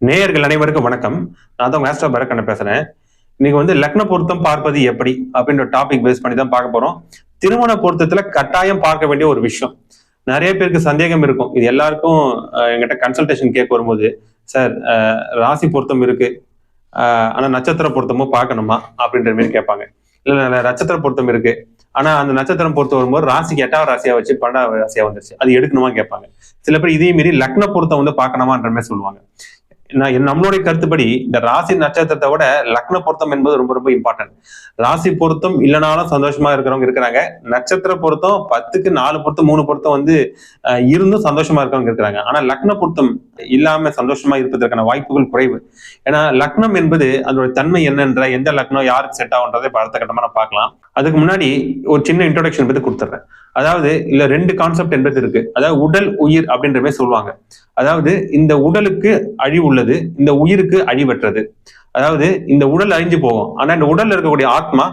நேயர்கள் அனைவருக்கும் வணக்கம். நான் தான் மேஸ்டர் பரக்கண்ண பேசுறேன். இன்னைக்கு வந்து லக்ன பொருத்தம் பார்ப்பது எப்படி அப்படின்ற டாபிக் பேஸ் பண்ணி தான் பார்க்க போறோம். திருமண பொருத்தத்துல கட்டாயம் பார்க்க வேண்டிய ஒரு விஷயம். நிறைய பேருக்கு சந்தேகம் இருக்கும். இது எல்லாருக்கும் எங்கிட்ட கன்சல்டேஷன் கேட்க வரும்போது சார் அஹ், ராசி பொருத்தம் இருக்கு. ஆனா நட்சத்திர பொருத்தமும் பார்க்கணுமா? அப்படின்ற மாதிரி கேட்பாங்க. இல்ல நட்சத்திர பொருத்தம் இருக்கு. ஆனா அந்த நட்சத்திரம் பொறுத்த வரும்போது ராசிக்கு எட்டாவது ராசியா வச்சு பன்னெண்டாவது ராசியா வந்துருச்சு. அது எடுக்கணுமா கேட்பாங்க. சில பேர் இதே மீறி லக்ன பொருத்தம் வந்து பார்க்கணுமான்ற மாதிரி சொல்லுவாங்க. நான் என் நம்மளுடைய கருத்துப்படி இந்த ராசி நட்சத்திரத்தை விட லக்ன பொருத்தம் என்பது ரொம்ப ரொம்ப இம்பார்ட்டன்ட் ராசி பொருத்தம் இல்லைனாலும் சந்தோஷமா இருக்கிறவங்க இருக்கிறாங்க. நட்சத்திர பொருத்தம் பத்துக்கு நாலு பொருத்தம் மூணு பொருத்தம் வந்து இருந்தும் சந்தோஷமா இருக்கிறவங்க இருக்கிறாங்க. ஆனா லக்ன பொருத்தம் இல்லாம சந்தோஷமா இருப்பதற்கான வாய்ப்புகள் குறைவு. ஏன்னா லக்னம் என்பது அதோட தன்மை என்னன்ற எந்த லக்னம் யாருக்கு செட் ஆகுன்றதை இப்ப அடுத்த கட்டமா நான் பார்க்கலாம். அதுக்கு முன்னாடி ஒரு சின்ன இன்ட்ரோடக்ஷன் பத்தி கொடுத்துட்றேன் அதாவது இல்ல ரெண்டு கான்செப்ட் என்பது இருக்கு. அதாவது உடல் உயிர் அப்படின்ற மாதிரி சொல்லுவாங்க. அதாவது இந்த உடலுக்கு அழிவு உள்ளது இந்த உயிருக்கு அழிவற்றது. அதாவது இந்த உடல் அழிஞ்சு போகும். ஆனா இந்த உடல்ல இருக்கக்கூடிய ஆத்மா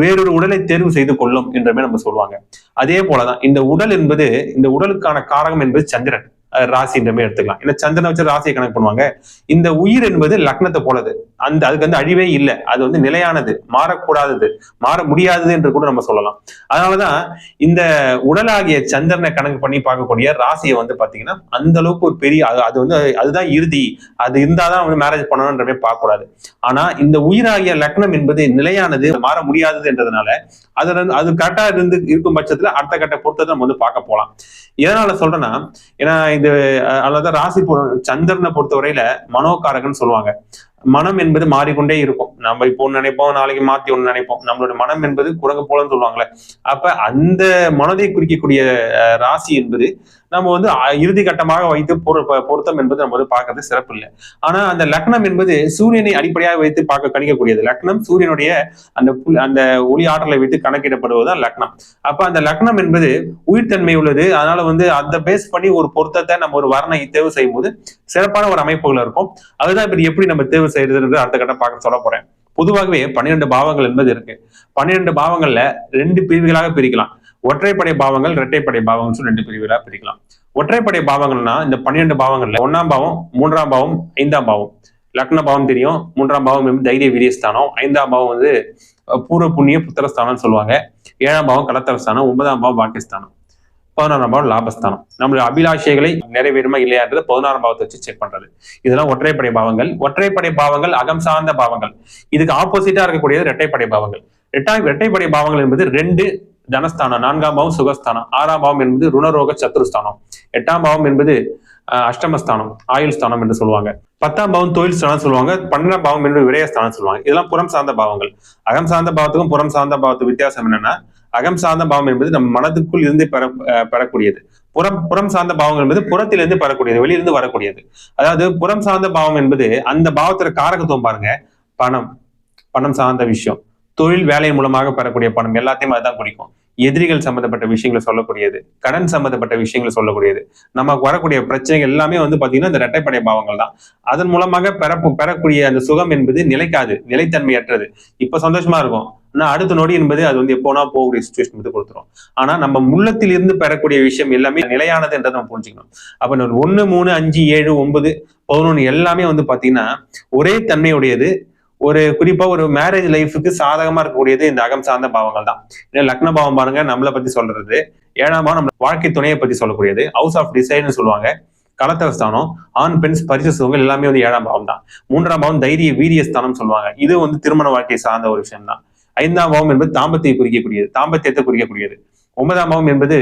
வேறொரு உடலை தேர்வு செய்து கொள்ளும் என்றமே நம்ம சொல்லுவாங்க. அதே போலதான் இந்த உடல் என்பது இந்த உடலுக்கான காரகம் என்பது சந்திரன். ராசின்றமே எடுத்துக்கலாம். ஏன்னா சந்திரனை வச்சு ராசியை கணக்கு பண்ணுவாங்க. இந்த உயிர் என்பது லக்னத்தை போலது. அந்த அதுக்கு வந்து அழிவே இல்லை. அது வந்து நிலையானது. மாறக்கூடாதது. மாற முடியாதது என்று கூட நம்ம சொல்லலாம். அதனாலதான் இந்த உடலாகிய சந்திரனை கணக்கு பண்ணி பார்க்கக்கூடிய ராசியை வந்து பாத்தீங்கன்னா அந்த அளவுக்கு ஒரு பெரிய அது வந்து அதுதான் இறுதி. அது இருந்தாதான் வந்து மேரேஜ் பண்ணணுன்ற பார்க்கக்கூடாது. பார்க்க கூடாது ஆனா இந்த உயிராகிய லக்னம் என்பது நிலையானது மாற முடியாதது என்றதுனால அதுல அது கரெக்டா இருந்து இருக்கும் பட்சத்துல அடுத்த கட்ட பொறுத்ததை நம்ம வந்து பார்க்க போகலாம் எதனால சொல்றேன்னா ஏன்னா இது அஹ், அதாவது ராசி சந்திரனை பொறுத்தவரையில மனோகாரகன் சொல்லுவாங்க. மனம் என்பது மாறிக்கொண்டே இருக்கும். நம்ம இப்போ ஒண்ணு நினைப்போம் நாளைக்கு மாத்தி ஒண்ணு நினைப்போம். நம்மளோட மனம் என்பது குரங்கு போலன்னு சொல்லுவாங்களே அப்ப அந்த மனதை குறிக்கக்கூடிய ராசி என்பது நம்ம வந்து இறுதி கட்டமாக வைத்து பொரு- பொருத்தம் என்பது நம்ம வந்து பார்க்கறது சிறப்பு இல்லை. ஆனா அந்த லக்னம் என்பது சூரியனை அடிப்படையாக வைத்து பார்க்க கணிக்கக்கூடியது. லக்னம் சூரியனுடைய அந்த புல்- அந்த ஒளி ஆற்றலை வைத்து கணக்கிடப்படுவதுதான் லக்னம். அப்ப அந்த லக்னம் என்பது உயிர்த்தன்மை உள்ளது. அதனால வந்து அந்த பேஸ் பண்ணி ஒரு பொருத்தத்தை நம்ம ஒரு வர்ணை தேர்வு செய்யும் போது சிறப்பான ஒரு அமைப்புகள் இருக்கும். அதுதான் இப்ப எப்படி நம்ம தேர்வு செய்யறதுன்றது அடுத்த கட்டம் பார்க்க சொல்ல போறேன். பொதுவாகவே பன்னிரெண்டு பாவங்கள் என்பது இருக்கு. பன்னிரெண்டு பாவங்கள்ல ரெண்டு பிரிவுகளாக பிரிக்கலாம். ஒற்றைப்படை பாவங்கள் இரட்டைப்படை பாவங்கள் ரெண்டு பிரிவுகளாக பிரிக்கலாம். ஒற்றைப்படை பாவங்கள்னா இந்த பன்னிரெண்டு பாவங்கள்ல ஒன்னாம் பாவம் மூன்றாம் பாவம் ஐந்தாம் பாவம். லக்ன பாவம் தெரியும். மூன்றாம் பாவம் வந்து தைரிய வீரியஸ்தானம். ஐந்தாம் பாவம் வந்து பூர்வ புண்ணிய புத்திரஸ்தானம் சொல்லுவாங்க. ஏழாம் பாவம் கலத்தரஸ்தானம். ஒன்பதாம் பாவம் பாகிஸ்தானம் பதினோராம் பாவம் லாபஸ்தானம். நம்மளுடைய அபிலாஷைகளை நிறைவேறுமா இல்லையான்றது பதினாறாம் பாவத்தை வச்சு செக் பண்றது. இதெல்லாம் ஒற்றைப்படை பாவங்கள். ஒற்றைப்படை பாவங்கள் அகம் சார்ந்த பாவங்கள். இதுக்கு ஆப்போசிட்டா இருக்கக்கூடியது இரட்டைப்படை பாவங்கள். இரட்டா இரட்டைப்படை பாவங்கள் என்பது ரெண்டு தனஸ்தானம் நான்காம் பாவம் சுகஸ்தானம் ஆறாம் பாவம் என்பது ருணரோக சத்துருஸ்தானம் எட்டாம் பாவம் என்பது அஷ்டமஸ்தானம் ஆயுள் ஸ்தானம் என்று சொல்லுவாங்க. பத்தாம் பாவம் தொழில் ஸ்தானம் சொல்லுவாங்க பன்னெண்டாம் பாவம் என்று விரய ஸ்தானம் சொல்லுவாங்க. இதெல்லாம் புறம் சார்ந்த பாவங்கள். அகம் சார்ந்த பாவத்துக்கும் புறம் சார்ந்த பாவத்துக்கு வித்தியாசம் என்னன்னா அகம் சார்ந்த பாவம் என்பது நம்ம மனதுக்குள் இருந்து பெற பெறக்கூடியது. புறம் புறம் சார்ந்த பாவங்கள் என்பது புறத்திலிருந்து பெறக்கூடியது வெளியிலிருந்து வரக்கூடியது. அதாவது புறம் சார்ந்த பாவம் என்பது அந்த பாவத்துல காரகத்துவம் பாருங்க. பணம். பணம் சார்ந்த விஷயம். தொழில் வேலை மூலமாக பெறக்கூடிய பணம். எல்லாத்தையும் அதுதான் குறிக்கும். எதிரிகள் சம்பந்தப்பட்ட விஷயங்களை சொல்லக்கூடியது கடன் சம்பந்தப்பட்ட விஷயங்களை சொல்லக்கூடியது. நமக்கு வரக்கூடிய பிரச்சனைகள் எல்லாமே வந்து பாத்தீங்கன்னா இந்த இரட்டைப்படை பாவங்கள் தான். அதன் மூலமாக பெற பெறக்கூடிய அந்த சுகம் என்பது நிலைக்காது நிலைத்தன்மையற்றது. இப்ப சந்தோஷமா இருக்கும். ஆனா அடுத்த நொடி என்பது அது வந்து எப்போனா போகக்கூடிய சுச்சுவேஷன் வந்து கொடுத்துரும். ஆனா நம்ம உள்ளத்தில் இருந்து பெறக்கூடிய விஷயம் எல்லாமே நிலையானது என்றதை நம்ம புரிஞ்சுக்கணும். அப்ப ஒன்னு மூணு அஞ்சு ஏழு ஒன்பது பதினொன்று எல்லாமே வந்து பாத்தீங்கன்னா ஒரே தன்மையுடையது ஒரு குறிப்பா ஒரு மேரேஜ் லைஃபுக்கு சாதகமா இருக்கக்கூடியது இந்த அகம் சார்ந்த பாவங்கள் தான். ஏன்னா லக்ன பாவம் பாருங்க நம்மளை பத்தி சொல்றது. ஏழாம் பாவம் நம்ம வாழ்க்கை துணையை பத்தி சொல்லக்கூடியது. ஹவுஸ் ஆஃப் டிசைன் சொல்லுவாங்க. கலத்தவஸ்தானம் ஆண் பெண் பரிசு எல்லாமே வந்து ஏழாம் பாவம் தான். மூன்றாம் பாவம் தைரிய வீரியஸ்தானம் சொல்லுவாங்க. இது வந்து திருமண வாழ்க்கையை சார்ந்த ஒரு விஷயம் தான். ஐந்தாம் பாவம் என்பது தாம்பத்தியை குறிக்கக்கூடியது. தாம்பத்தியத்தை குறிக்கக்கூடியது. ஒன்பதாம் பாவம் என்பது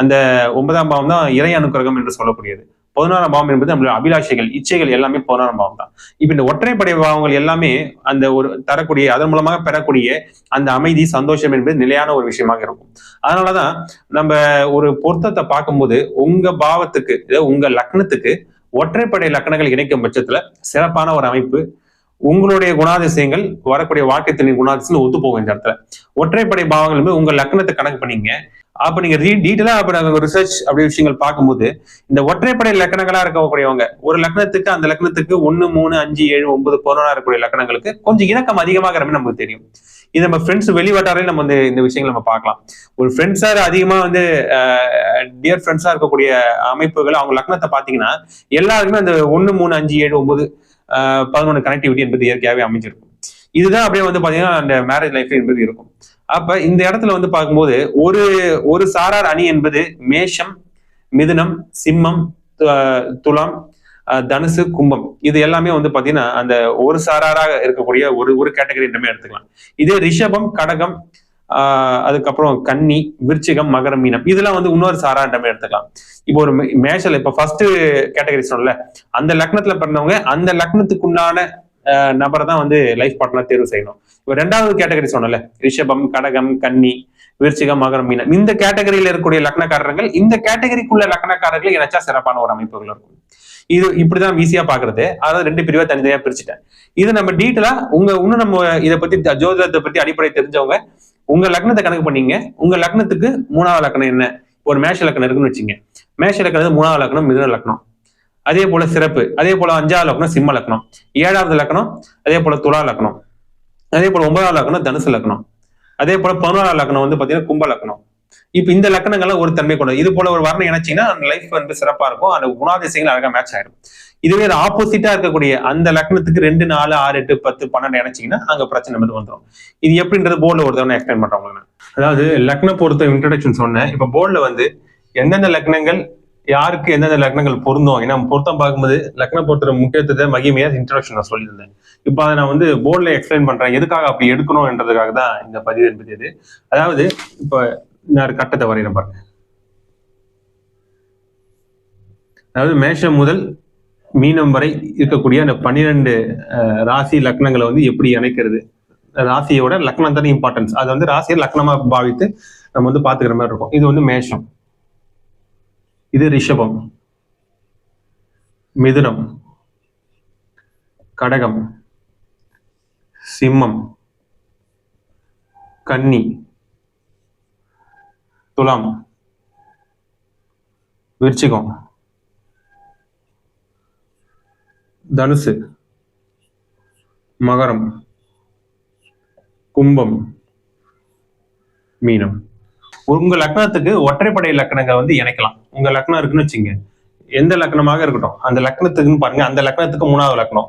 அந்த ஒன்பதாம் பாவம் தான் இறை அனுக்கிரகம் என்று சொல்லக்கூடியது. பதினோராம் பாவம் என்பது நம்மளுடைய அபிலாஷைகள் இச்சைகள் எல்லாமே பதினோராம் பாவம் தான். இப்ப இந்த ஒற்றைப்படை பாவங்கள் எல்லாமே அந்த ஒரு தரக்கூடிய அதன் மூலமாக பெறக்கூடிய அந்த அமைதி சந்தோஷம் என்பது நிலையான ஒரு விஷயமாக இருக்கும். அதனாலதான் நம்ம ஒரு பொருத்தத்தை பார்க்கும்போது உங்க பாவத்துக்கு உங்க லக்னத்துக்கு ஒற்றைப்படை லக்னங்கள் இணைக்கும் பட்சத்துல சிறப்பான ஒரு அமைப்பு. உங்களுடைய குணாதிசயங்கள் வரக்கூடிய வாழ்க்கை துணையின் குணாதிசயம் ஒத்து போகும் இந்த இடத்துல. ஒற்றைப்படை பாவங்கள் உங்க லக்னத்தை கணக்கு பண்ணீங்க. அப்ப நீங்க ரீ டீட்டெயிலா அப்ப நாங்க ரிசர்ச் அப்படி விஷயங்கள் பார்க்கும்போது இந்த ஒற்றைப்படை லக்கணங்களா இருக்கக்கூடியவங்க ஒரு லக்னத்துக்கு அந்த லக்னத்துக்கு ஒன்னு மூணு அஞ்சு ஏழு ஒன்பது பதினொன்றா இருக்கக்கூடிய லக்கணங்களுக்கு கொஞ்சம் இணக்கம் அதிகமாக நமக்கு தெரியும். இது நம்ம ஃப்ரெண்ட்ஸ் வெளி வட்டாரையும் நம்ம வந்து இந்த விஷயங்கள் நம்ம பார்க்கலாம். ஒரு ஃப்ரெண்ட்ஸா அதிகமா வந்து டியர் ஃப்ரெண்ட்ஸா இருக்கக்கூடிய அமைப்புகள் அவங்க லக்னத்தை பாத்தீங்கன்னா எல்லாருக்குமே அந்த ஒன்னு மூணு அஞ்சு ஏழு ஒன்பது பதினொன்று கனெக்டிவிட்டி என்பது இயற்கையாகவே அமைஞ்சிருக்கும். இதுதான் அப்படியே வந்து பாத்தீங்கன்னா அந்த மேரேஜ் லைஃப் என்பது இருக்கும். அப்ப இந்த இடத்துல வந்து பார்க்கும்போது ஒரு ஒரு சாரார் அணி என்பது மேஷம் மிதுனம் சிம்மம் துலாம் தனுசு கும்பம். இது எல்லாமே வந்து பாத்தீங்கன்னா அந்த ஒரு சாராராக இருக்கக்கூடிய ஒரு ஒரு கேட்டகரி என்றமே எடுத்துக்கலாம். இதே ரிஷபம் கடகம் ஆஹ் அதுக்கப்புறம் கன்னி விருச்சிகம் மகரம் மீனம். இதெல்லாம் வந்து இன்னொரு சாரா சாராண்டமே எடுத்துக்கலாம். இப்போ ஒரு மே- இப்ப ஃபர்ஸ்ட் கேட்டகரி சொன்னல அந்த லக்னத்துல பிறந்தவங்க அந்த லக்னத்துக்குண்டான நபரை தான் வந்து லைஃப் பார்ட்னர் தேர்வு செய்யணும். இப்போ ரெண்டாவது கேட்டகரி சொன்னல ரிஷபம் கடகம் கன்னி விருச்சிகம் மகரம் மீனம். இந்த கேட்டகரியில இருக்கக்கூடிய லக்னக்காரர்கள் இந்த கேட்டகரிக்குள்ள லக்னக்காரர்கள் இணைச்சா சிறப்பான ஒரு அமைப்புகள் இருக்கும். இது இப்படிதான் ஈஸியா பாக்குறது. அதாவது ரெண்டு பிரிவா தனித்தனியா பிரிச்சுட்டேன். இது நம்ம டீட்டெயிலா உங்க இன்னும் நம்ம இதை பத்தி ஜோதிடத்தை பத்தி அடிப்படை தெரிஞ்சவங்க உங்க லக்னத்தை கணக்கு பண்ணீங்க. உங்க லக்னத்துக்கு மூணாவது லக்னம் என்ன? ஒரு மேஷ லக்னம் இருக்குன்னு வச்சுங்க மேஷ லக்னம் மூணாவது லக்னம் மிதுன லக்னம். அதே போல சிறப்பு அதே போல அஞ்சாவது லக்னம் சிம்ம லக்னம் ஏழாவது லக்னம் அதே போல துலா லக்னம் அதே போல ஒன்பதாவது லக்னம் தனுசு லக்னம் அதே போல பதினோராவது லக்னம் வந்து பாத்தீங்கன்னா கும்ப லக்னம் இப்ப இந்த லக்னங்கள்லாம் ஒரு தன்மை கொண்டது. இது போல ஒரு வர்ணம் நினைச்சீங்கன்னா அந்த லைஃப் வந்து சிறப்பா இருக்கும். அந்த குணாதிசயங்கள் அழகா மேட்ச் ஆயிடும் இதுவே ஆப்போசிட்டா இருக்கக்கூடிய அந்த லக்னத்துக்கு ரெண்டு நாலு ஆறு எட்டு பத்து பன்னெண்டு இணைச்சீங்கன்னா அங்க பிரச்சனை வந்து வந்துடும் இது எப்படின்றது போர்டில் ஒரு தவணை எக்ஸ்பிளைன் பண்றேன் உங்களுக்கு அதாவது லக்ன பொறுத்த இன்ட்ரடக்ஷன் சொன்னேன். இப்ப போர்டில் வந்து எந்தெந்த லக்னங்கள் யாருக்கு எந்தெந்த லக்னங்கள் பொருந்தும் ஏன்னா பொருத்தம் பார்க்கும்போது லக்னம் பொறுத்த முக்கியத்துவத்தை மகிமையா இன்ட்ரடக்ஷன் நான் சொல்லியிருந்தேன். இப்போ அதை நான் வந்து போர்டில் எக்ஸ்பிளைன் பண்றேன். எதுக்காக அப்படி எடுக்கணும்ன்றதுக்காக தான் இந்த பதிவு என்பது. இது அதாவது இப்போ நான் கட்டத்தை வரைகிறேன் பாருங்க. அதாவது மேஷம் முதல் மீனம் வரை இருக்கக்கூடிய அந்த பன்னிரெண்டு அஹ், ராசி லக்னங்களை வந்து எப்படி இணைக்கிறது? ராசியோட லக்னம் தானே இம்பார்ட்டன்ஸ் அது வந்து ராசியை லக்னமா பாவித்து நம்ம வந்து பாத்துக்கிற மாதிரி இருக்கும். இது வந்து மேஷம். இது ரிஷபம் மிதுனம் கடகம் சிம்மம் கன்னி துலாம் விருச்சிகம் தனுசு மகரம் கும்பம் மீனம். உங்க லக்னத்துக்கு ஒற்றைப்படை லக்கணங்கள் வந்து இணைக்கலாம். உங்க லக்னம் இருக்குன்னு வச்சுங்க எந்த லக்னமாக இருக்கட்டும். அந்த லக்னத்துக்குன்னு பாருங்க. அந்த லக்னத்துக்கு மூணாவது லக்னம்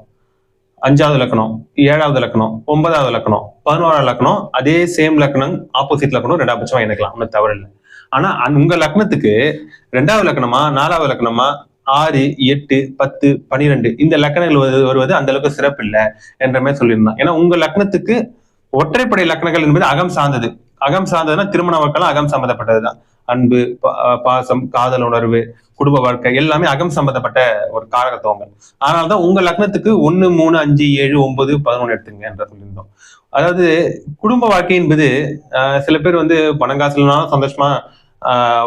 அஞ்சாவது லக்னம் ஏழாவது லக்னம் ஒன்பதாவது லக்னம் பதினோராவது லக்னம் அதே சேம் லக்னம் ஆப்போசிட் லக்னம் ரெண்டாவது பட்சமா இணைக்கலாம். ஒன்றும் தவறு இல்லை. ஆனா உங்க லக்னத்துக்கு ரெண்டாவது லக்னமா நாலாவது லக்னமா ஆறு எட்டு பத்து பனிரெண்டு இந்த லக்னங்கள் வருவது- வருவது அந்த அளவுக்கு சிறப்பு இல்லை என்ற மாதிரி சொல்லியிருந்தான். ஏன்னா உங்க லக்னத்துக்கு ஒற்றைப்படை லக்னங்கள் என்பது அகம் சார்ந்தது. அகம் சார்ந்ததுன்னா திருமண வாழ்க்கைலாம் அகம் சம்பந்தப்பட்டதுதான். அன்பு பா- பாசம் காதல் உணர்வு குடும்ப வாழ்க்கை எல்லாமே அகம் சம்பந்தப்பட்ட ஒரு காரகத்துவங்கள். அதனாலதான் உங்க லக்னத்துக்கு ஒன்னு மூணு அஞ்சு ஏழு ஒன்பது பதினொன்று எடுத்துங்க என்ற சொல்லியிருந்தோம். அதாவது குடும்ப வாழ்க்கை என்பது சில பேர் வந்து பணங்காசுலனாலும் சந்தோஷமா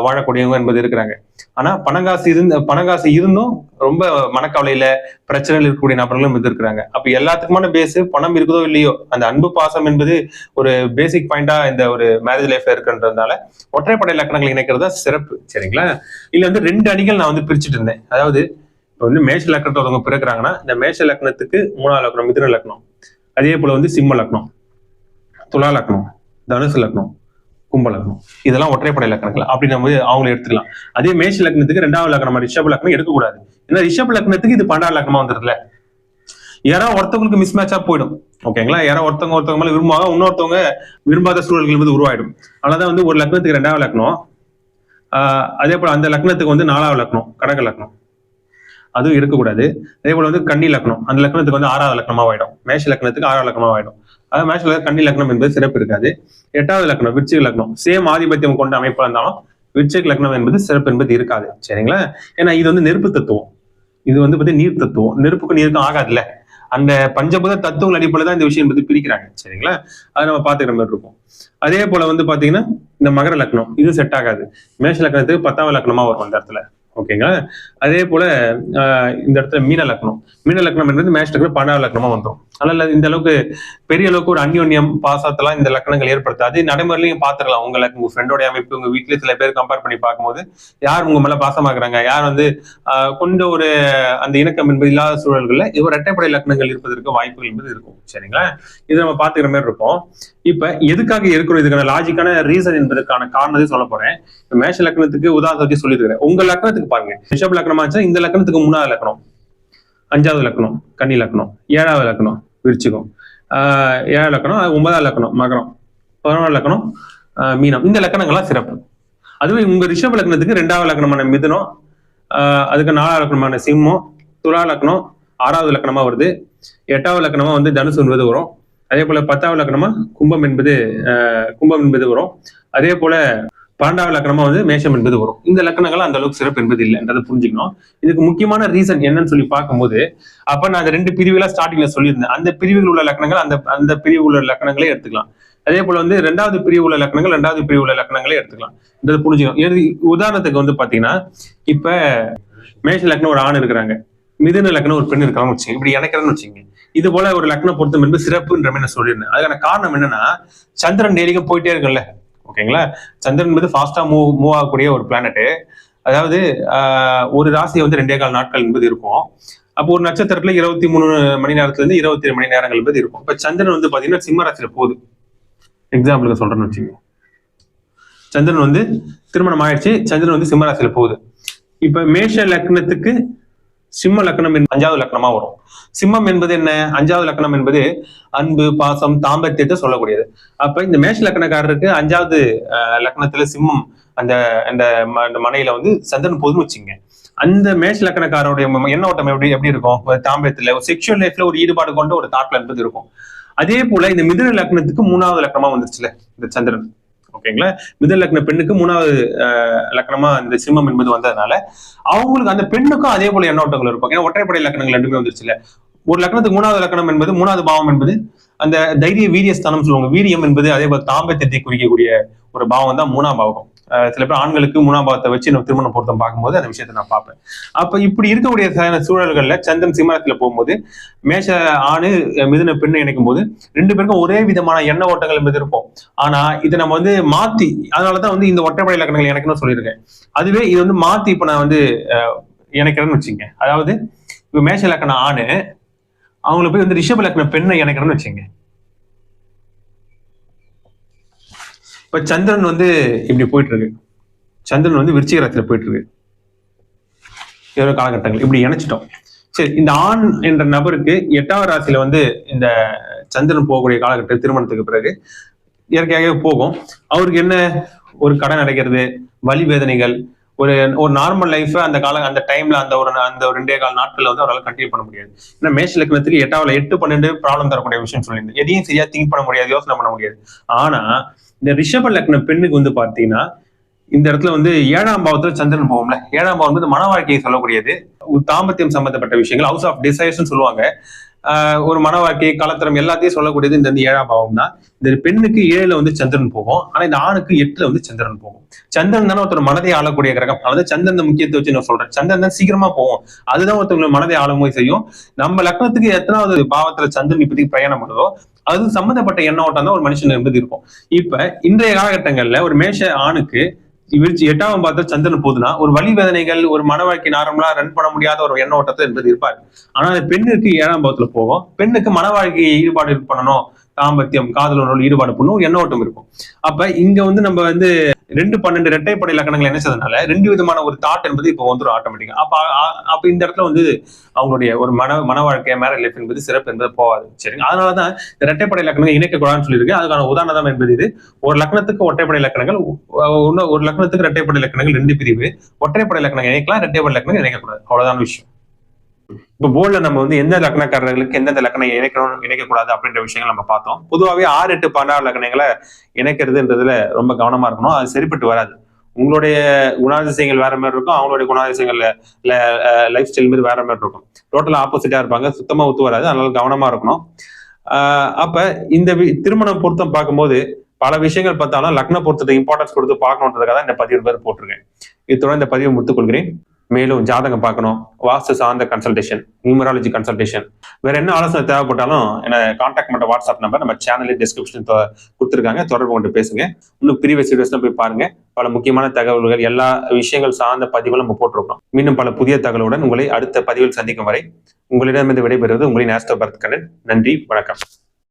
வாழக்கூடியவங்க என்பது இருக்கிறாங்க. ஆனா பணங்காசு இருந்த பணங்காசு இருந்தும் ரொம்ப மனக்கவலையில பிரச்சனைகள் இருக்கக்கூடிய நபர்களும் இது இருக்கிறாங்க. அப்ப எல்லாத்துக்குமான பேஸ் பணம் இருக்குதோ இல்லையோ அந்த அன்பு பாசம் என்பது ஒரு பேசிக் பாயிண்டா இந்த ஒரு மேரேஜ் லைஃப்ல இருக்குன்றதுனால ஒற்றைப்படை இலக்கணங்கள் இணைக்கிறது தான் சிறப்பு. சரிங்களா? இல்ல வந்து ரெண்டு அணிகள் நான் வந்து பிரிச்சுட்டு இருந்தேன். அதாவது இப்போ வந்து மேஷ லக்னத்தை ஒருத்தவங்க பிறக்கிறாங்கன்னா இந்த மேஷ லக்னத்துக்கு மூணாவது லக்னம் மிதுன லக்னம் அதே போல வந்து சிம்ம லக்னம் துலா லக்னம் தனுசு லக்னம் கும்ப லக்னம் இதெல்லாம் ஒற்றைப்படை இலக்கணங்கள். அப்படி நம்ம வந்து அவங்கள எடுத்துக்கலாம். அதே மேஷ லக்னத்துக்கு ரெண்டாவது லக்னம் ரிஷப் லக்னம் எடுக்கக்கூடாது. ஏன்னா ரிஷப் லக்னத்துக்கு இது பன்னெண்டாவது லக்னமா வந்துருதுல யாராவது ஒருத்தவங்களுக்கு மிஸ் மேட்சா போயிடும். ஓகேங்களா யாராவது ஒருத்தவங்க ஒருத்தவங்க மேல விரும்புவாங்க இன்னொருத்தவங்க விரும்பாத சூழல்கள் வந்து உருவாயிடும். அதனாலதான் வந்து ஒரு லக்னத்துக்கு ரெண்டாவது லக்னம் அதே போல அந்த லக்னத்துக்கு வந்து நாலாவது லக்னம் கடக லக்னம் அதுவும் இருக்கக்கூடாது அதே போல வந்து கன்னி லக்னம் அந்த லக்னத்துக்கு வந்து ஆறாவது லக்னமா ஆயிடும். மேஷ லக்னத்துக்கு ஆறாவது லக்னமா ஆயிடும். அதாவது மேஷ கன்னி லக்னம் என்பது சிறப்பு இருக்காது. எட்டாவது லக்னம் விருச்சிக லக்னம். சேம் ஆதிபத்தியம் கொண்ட அமைப்பா இருந்தாலும் விருச்சிக லக்னம் என்பது சிறப்பு என்பது இருக்காது. சரிங்களா? ஏன்னா இது வந்து நெருப்பு தத்துவம். இது வந்து பார்த்தீங்கன்னா நீர் தத்துவம். நெருப்புக்கு நீருக்கும் ஆகாதுல்ல. அந்த பஞ்சபூத தத்துவங்கள் அடிப்படையில் தான் இந்த விஷயம் என்பது பிரிக்கிறாங்க. சரிங்களா? அதை நம்ம பாத்துக்கிற மாதிரி இருக்கும். அதே போல வந்து பாத்தீங்கன்னா இந்த மகர லக்னம் இது செட் ஆகாது. மேஷ லக்னத்துக்கு பத்தாவது லக்னமா வரும் அந்த இடத்துல. ஓகேங்களா? அதே போல இந்த இடத்துல மீன லக்னம். மீன லக்னம் என்பது மேஷ லக்னம் பன்னெண்டாவது லக்னமா வந்துடும் அதனால இந்த அளவுக்கு பெரிய அளவுக்கு ஒரு அந்யோன்யம் பாசத்தெல்லாம் இந்த லக்கணங்கள் ஏற்படுத்தாது. நடைமுறையிலையும் பாத்துக்கலாம் உங்க உங்க ஃப்ரெண்டோட அமைப்பு உங்க வீட்டுல சில பேர் கம்பேர் பண்ணி பார்க்கும்போது யார் உங்க மேல பாசமாக்குறாங்க யார் வந்து கொஞ்சம் ஒரு அந்த இணக்கம் என்பது இல்லாத சூழல்கள்ல இவர் இரட்டைப்படை லக்னங்கள் இருப்பதற்கு வாய்ப்புகள் என்பது இருக்கும். சரிங்களா? இது நம்ம பாத்துக்கிற மாதிரி இருக்கும் இப்ப எதுக்காக இருக்கிறோம் இதுக்கான லாஜிக்கான ரீசன் என்பதற்கான காரணத்தை சொல்ல போறேன். மேஷ லக்னத்துக்கு உதாரணத்தை சொல்லியிருக்கிறேன். உங்க லக்னத்துக்கு பாருங்க. ரிஷப் லக்னமா இந்த லக்னத்துக்கு மூணாவது லக்னம் அஞ்சாவது லக்கணம் கன்னி லக்கணம் ஏழாவது லக்கணம் விருச்சிகம். ஏழாவது லக்கணம் ஒன்பதாவது லக்கணம் மகரம். பதினோரு லக்கணம் மீனம். இந்த லக்கணங்கள்லாம் சிறப்பு. அதுவே உங்க ரிஷப லக்னத்துக்கு ரெண்டாவது லக்கணமான மிதுனம் அதுக்கு நாலாவது லக்கணமான சிம்மம் துலா லக்கணம் ஆறாவது லக்னமா வருது. எட்டாவது லக்னமா வந்து தனுசு என்பது வரும். அதே போல பத்தாவது லக்னமா கும்பம் என்பது கும்பம் என்பது வரும். அதே போல பன்னெண்டாவது லக்கணமா வந்து மேஷம் என்பது வரும். இந்த லக்கணங்கள் அந்த அளவுக்கு சிறப்பு என்பது இல்லைன்றதை புரிஞ்சுக்கணும். இதுக்கு முக்கியமான ரீசன் என்னன்னு சொல்லி பார்க்கும்போது அப்ப நான் அந்த ரெண்டு பிரிவுகளா ஸ்டார்டிங்ல சொல்லியிருந்தேன். அந்த பிரிவுகள் உள்ள லக்கணங்கள் அந்த அந்த பிரிவு உள்ள லக்கணங்களே எடுத்துக்கலாம். அதே போல வந்து ரெண்டாவது பிரிவு உள்ள லக்கணங்கள் ரெண்டாவது பிரிவு உள்ள லக்கணங்களே எடுத்துக்கலாம். இதை புரிஞ்சுக்கணும். உதாரணத்துக்கு வந்து பாத்தீங்கன்னா இப்ப மேஷ லக்னம் ஒரு ஆண் இருக்கிறாங்க. மிதுன லக்னம் ஒரு பெண் இருக்காங்கன்னு வச்சுங்க இப்படி இணைக்கிறேன்னு வச்சுங்க இது போல ஒரு லக்னம் பொருத்தம் என்பது சிறப்புன்ற மாதிரி நான் சொல்லியிருந்தேன். அதுக்கான காரணம் என்னன்னா சந்திரன் டெய்லிக்கும் போயிட்டே இருக்கும்ல. ஓகேங்களா? சந்திரன் என்பது ஃபாஸ்டா மூவ் மூவ் ஆகக்கூடிய ஒரு பிளானட்டு அதாவது ஒரு ராசி வந்து ரெண்டே கால் நாட்கள் என்பது இருக்கும். அப்போ ஒரு நட்சத்திரத்துல இருபத்தி மூணு மணி நேரத்துல இருந்து இருபத்தி ஏழு மணி நேரங்கள் என்பது இருக்கும். இப்ப சந்திரன் வந்து பாத்தீங்கன்னா சிம்ம ராசியில போகுது. எக்ஸாம்பிளுக்கு சொல்றேன்னு வச்சுக்கோங்க. சந்திரன் வந்து திருமணம் ஆயிடுச்சு. சந்திரன் வந்து சிம்ம ராசியில போகுது. இப்ப மேஷ லக்னத்துக்கு சிம்ம லக்னம் என்பது அஞ்சாவது லக்னமா வரும். சிம்மம் என்பது என்ன? அஞ்சாவது லக்னம் என்பது அன்பு பாசம் தாம்பத்தியத்தை சொல்லக்கூடியது. அப்ப இந்த மேஷ லக்னக்காரருக்கு அஞ்சாவது லக்னத்துல சிம்மம் அந்த அந்த ம- அந்த மனையில வந்து சந்திரன் போதுன்னு வச்சுங்க அந்த மேஷ லக்னக்காரருடைய என்ன எண்ண ஓட்டம் எப்படி எப்படி இருக்கும்? தாம்பத்தியத்துல ஒரு செக்ஷுவல் லைஃப்ல ஒரு ஈடுபாடு கொண்ட ஒரு தாட்ல என்பது இருக்கும் அதே போல இந்த மிதுன லக்னத்துக்கு மூணாவது லக்னமா வந்துருச்சுல இந்த சந்திரன். ஓகேங்களா? மிதுன லக்ன பெண்ணுக்கு மூணாவது லக்னமா இந்த சிம்மம் என்பது வந்ததுனால அவங்களுக்கு அந்த பெண்ணுக்கும் அதே போல எண்ணோட்டங்கள் இருக்கும். ஏன்னா ஒற்றைப்படை லக்னங்கள் ரெண்டுமே வந்துருச்சுல ஒரு லக்னத்துக்கு மூணாவது லக்னம் என்பது மூணாவது பாவம் என்பது அந்த தைரிய வீரியஸ்தானம் சொல்லுவாங்க. வீரியம் என்பது அதே போல தாம்பத்தியத்தை குறிக்கக்கூடிய ஒரு பாவம் தான் மூணாம் பாவம் சில பேர் ஆண்களுக்கு மூணாம் பாவத்தை வச்சு நம்ம திருமண பொருத்தம் பார்க்கும்போது அந்த விஷயத்தை நான் பார்ப்பேன். அப்ப இப்படி இருக்கக்கூடிய சூழல்கள்ல சந்திரன் சிம்மரத்துல போகும்போது மேஷ ஆணு மிதுன பெண்ணு இணைக்கும் போது ரெண்டு பேருக்கும் ஒரே விதமான எண்ண ஓட்டங்கள் என்பது இருக்கும். ஆனா இதை நம்ம வந்து மாத்தி அதனாலதான் வந்து இந்த ஒற்றைப்படை இலக்கணங்கள் எனக்குன்னு சொல்லியிருக்கேன். அதுவே இது வந்து மாத்தி இப்ப நான் வந்து இணைக்கிறேன்னு வச்சுங்க அதாவது இப்ப மேஷ இலக்கணம் ஆணு அவங்கள போய் வந்து ரிஷப லக்ன பெண்ணை இணைக்கிறேன்னு வச்சுங்க. இப்ப சந்திரன் வந்து இப்படி போயிட்டு இருக்கு சந்திரன் வந்து விருச்சிக ராசியில போயிட்டு இருக்கு ஏதோ காலகட்டங்கள். இப்படி இணைச்சிட்டோம். சரி இந்த ஆண் என்ற நபருக்கு எட்டாவது ராசியில வந்து இந்த சந்திரன் போகக்கூடிய காலகட்டம் திருமணத்துக்கு பிறகு இயற்கையாகவே போகும். அவருக்கு என்ன ஒரு கடன் அடைக்கிறது வலி வேதனைகள் ஒரு ஒரு நார்மல் லைஃப் அந்த கால அந்த டைம்ல அந்த ஒரு அந்த ஒரு ரெண்டே கால நாட்கள்ல வந்து அவரால் கண்டினியூ பண்ண முடியாது. ஏன்னா மேஷ லக்னத்துக்கு எட்டாவது எட்டு பன்னெண்டு ப்ராப்ளம் தரக்கூடிய விஷயம் சொல்லியிருந்தேன். எதையும் சரியா திங்க் பண்ண முடியாது யோசனை பண்ண முடியாது. ஆனா இந்த ரிஷப லக்ன பெண்ணுக்கு வந்து பாத்தீங்கன்னா இந்த இடத்துல வந்து ஏழாம் பாவத்துல சந்திரன் போகும்ல. ஏழாம் பாவம் வந்து மன வாழ்க்கையை சொல்லக்கூடியது. தாம்பத்தியம் சம்பந்தப்பட்ட விஷயங்கள் ஹவுஸ் ஆஃப் டிசைர்ஸ் சொல்லுவாங்க. ஒரு மன வாழ்க்கை கலத்திரம் எல்லாத்தையும் சொல்லக்கூடியது இந்த ஏழாம் பாவம் தான். இந்த பெண்ணுக்கு ஏழுல வந்து சந்திரன் போகும். ஆனா இந்த ஆணுக்கு எட்டுல வந்து சந்திரன் போகும். சந்திரன் தானே ஒருத்தர் மனதை ஆளக்கூடிய கிரகம். அதாவது சந்திரன் முக்கியத்தை வச்சு நான் சொல்றேன். சந்திரன் தான் சீக்கிரமா போகும். அதுதான் ஒருத்தவங்க மனதை ஆளும் போய் செய்யும். நம்ம லக்னத்துக்கு எத்தனாவது பாவத்துல சந்திரன் இப்போதைக்கு பயணம் பண்ணுதோ அது சம்பந்தப்பட்ட எண்ண ஓட்டம் தான் ஒரு மனுஷன் என்பது இருக்கும். இப்ப இன்றைய காலகட்டங்கள்ல ஒரு மேஷ ஆணுக்கு விரிச்சு எட்டாம் பார்த்தா சந்திரன் போதுன்னா ஒரு வலி வேதனைகள் ஒரு மன வாழ்க்கை நார்மலா ரன் பண்ண முடியாத ஒரு எண்ண ஓட்டத்தை என்பது இருப்பார். ஆனா அது பெண்ணுக்கு ஏழாம் பாவத்துல போகும். பெண்ணுக்கு மன வாழ்க்கையை ஈடுபாடு பண்ணணும். தாம்பத்தியம் காதல் உணர்வு ஈடுபாடு பண்ணணும். எண்ண ஓட்டம் இருக்கும். அப்ப இங்க வந்து நம்ம வந்து ரெண்டு பன்னெண்டு இரட்டைப்படை இலக்கணங்கள் என்ன செய்யறதுனால ரெண்டு விதமான ஒரு தாட் என்பது இப்போ வந்துடும் ஆட்டோமேட்டிக்கா அப்ப அப்போ அப்ப இந்த இடத்துல வந்து அவங்களுடைய ஒரு மன மன வாழ்க்கை மேரேஜ் லைஃப் என்பது சிறப்பு என்பது போகாது. சரிங்க அதனாலதான் இந்த இரட்டைப்படை இலக்கணங்கள் இணைக்கக்கூடாதுன்னு சொல்லியிருக்கு. அதுக்கான உதாரணம் என்பது இது. ஒரு லக்னத்துக்கு ஒற்றைப்படை இலக்கணங்கள் ஒன்று ஒரு லக்னத்துக்கு இரட்டைப்படை இலக்கணங்கள் ரெண்டு பிரிவு. ஒற்றைப்படை இலக்கணங்கள் இணைக்கலாம் இரட்டைப்படை இலக்கணங்கள் இணைக்கக்கூடாது. அவ்வளவுதான் விஷயம். இப்போ போர்டுல நம்ம வந்து எந்த லக்னக்காரர்களுக்கு எந்தெந்த லக்னம் இணைக்கணும் இணைக்கக்கூடாது அப்படின்ற விஷயங்கள் நம்ம பார்த்தோம். பொதுவாகவே ஆறு எட்டு பன்னெண்டு லக்னங்களை இணைக்கிறதுன்றதுல ரொம்ப கவனமா இருக்கணும். அது சரிப்பட்டு வராது. உங்களுடைய குணாதிசயங்கள் வேற மாதிரி இருக்கும். அவங்களுடைய குணாதிசயங்கள்ல லைஃப் ஸ்டைல் மாதிரி வேற மாதிரி இருக்கும். டோட்டலா ஆப்போசிட்டா இருப்பாங்க. சுத்தமா ஒத்து வராது. அதனால கவனமா இருக்கணும். ஆஹ் அப்ப இந்த வி- திருமணம் பொருத்தம் பார்க்கும்போது பல விஷயங்கள் பார்த்தாலும் லக்ன பொருத்தத்தை இம்பார்ட்டன்ஸ் கொடுத்து பார்க்கணுன்றதுக்காக தான் இந்த பதிவு பேர் போட்டிருக்கேன். இத்துடன் இந்த பதிவை முடித்துக் கொள்கிறேன். மேலும் ஜாதகம் பார்க்கணும். வாஸ்து சார்ந்த கன்சல்டேஷன் நியூமராலஜி கன்சல்டேஷன் வேற என்ன ஆலோசனை தேவைப்பட்டாலும் என்ன கான்டாக்ட் பண்ண வாட்ஸ்அப் நம்பர் நம்ம சேனலில் டிஸ்கிரிப்ஷன் கொடுத்துருக்காங்க. தொடர்பு கொண்டு பேசுங்க. இன்னும் ப்ரீவியஸ் வீடியோஸ்லாம் போய் பாருங்க. பல முக்கியமான தகவல்கள் எல்லா விஷயங்கள் சார்ந்த பதிவுகளும் நம்ம போட்டிருக்கோம். மீண்டும் பல புதிய தகவலுடன் உங்களை அடுத்த பதிவில் சந்திக்கும் வரை உங்களிடமிருந்து விடைபெறுவது உங்களின் ஆஸ்தோ பரத் கண்ணன் நன்றி வணக்கம்.